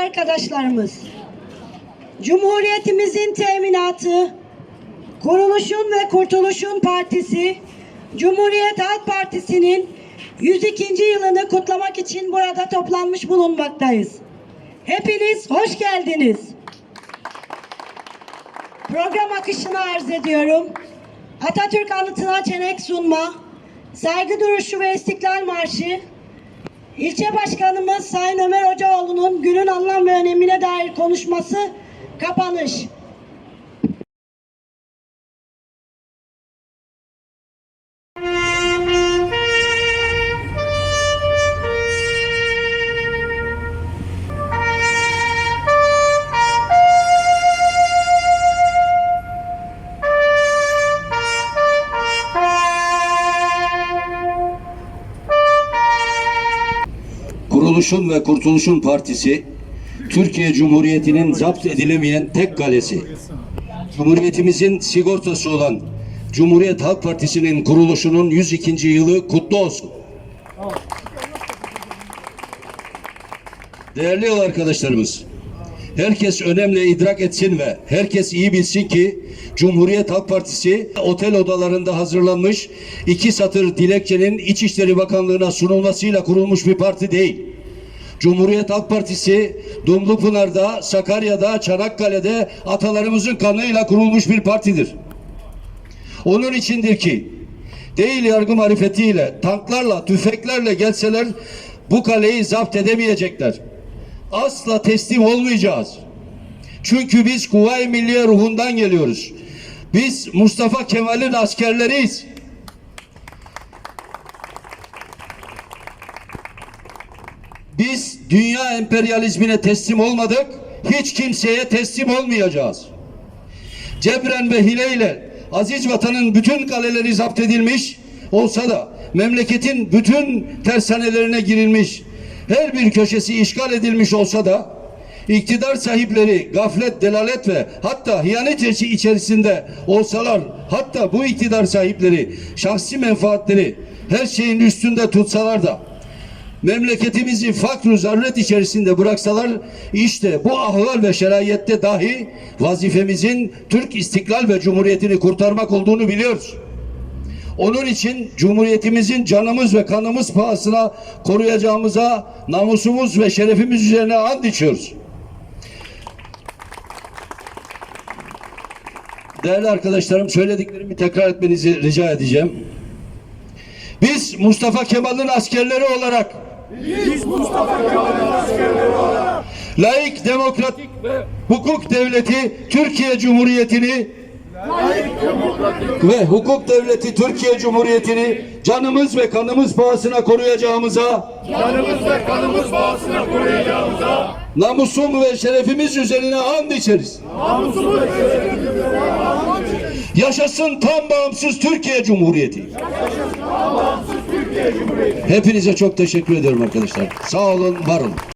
arkadaşlarımız, Cumhuriyetimizin teminatı, Kuruluşun ve Kurtuluşun Partisi, Cumhuriyet Halk Partisi'nin 102. yılını kutlamak için burada toplanmış bulunmaktayız. Hepiniz hoş geldiniz. Program akışını arz ediyorum. Atatürk anıtına çenek sunma, saygı duruşu ve istiklal marşı, İlçe Başkanımız Sayın Ömer Hocaoğlu'nun günün anlam ve önemine dair konuşması kapanış. Kuruluşun ve Kurtuluşun Partisi, Türkiye Cumhuriyeti'nin zapt edilemeyen tek kalesi. Cumhuriyetimizin sigortası olan Cumhuriyet Halk Partisi'nin kuruluşunun 102. yılı kutlu olsun. Değerli yol arkadaşlarımız, herkes önemli idrak etsin ve herkes iyi bilsin ki Cumhuriyet Halk Partisi otel odalarında hazırlanmış iki satır dilekçenin İçişleri Bakanlığı'na sunulmasıyla kurulmuş bir parti değil. Cumhuriyet Halk Partisi Dumlupınar'da, Sakarya'da, Çanakkale'de atalarımızın kanıyla kurulmuş bir partidir. Onun içindir ki değil yargı marifetiyle, tanklarla, tüfeklerle gelseler bu kaleyi zapt edemeyecekler. Asla teslim olmayacağız. Çünkü biz Kuvayi Milliye ruhundan geliyoruz. Biz Mustafa Kemal'in askerleriyiz. Biz dünya emperyalizmine teslim olmadık. Hiç kimseye teslim olmayacağız. Cebren ve hileyle aziz vatanın bütün kaleleri zapt edilmiş olsa da memleketin bütün tersanelerine girilmiş, her bir köşesi işgal edilmiş olsa da iktidar sahipleri gaflet, delalet ve hatta hıyanet içi- içerisinde olsalar, hatta bu iktidar sahipleri şahsi menfaatleri her şeyin üstünde tutsalar da memleketimizi fakr zaruret içerisinde bıraksalar işte bu ahval ve şeraiyette dahi vazifemizin Türk istiklal ve cumhuriyetini kurtarmak olduğunu biliyoruz. Onun için cumhuriyetimizin canımız ve kanımız pahasına koruyacağımıza namusumuz ve şerefimiz üzerine and içiyoruz. Değerli arkadaşlarım söylediklerimi tekrar etmenizi rica edeceğim. Biz Mustafa Kemal'in askerleri olarak Biz Mustafa Kemal'in askerleri olarak laik, demokratik ve hukuk devleti Türkiye Cumhuriyeti'ni ve hukuk devleti Türkiye Cumhuriyeti'ni canımız ve kanımız pahasına koruyacağımıza, canımız ve kanımız bağısına koruyacağımıza namusum ve şerefimiz üzerine and içeriz. namusumuz ve Yaşasın tam bağımsız Türkiye Cumhuriyeti. Türkiye Cumhuriyeti. Hepinize çok teşekkür ediyorum arkadaşlar. Sağ olun, var olun.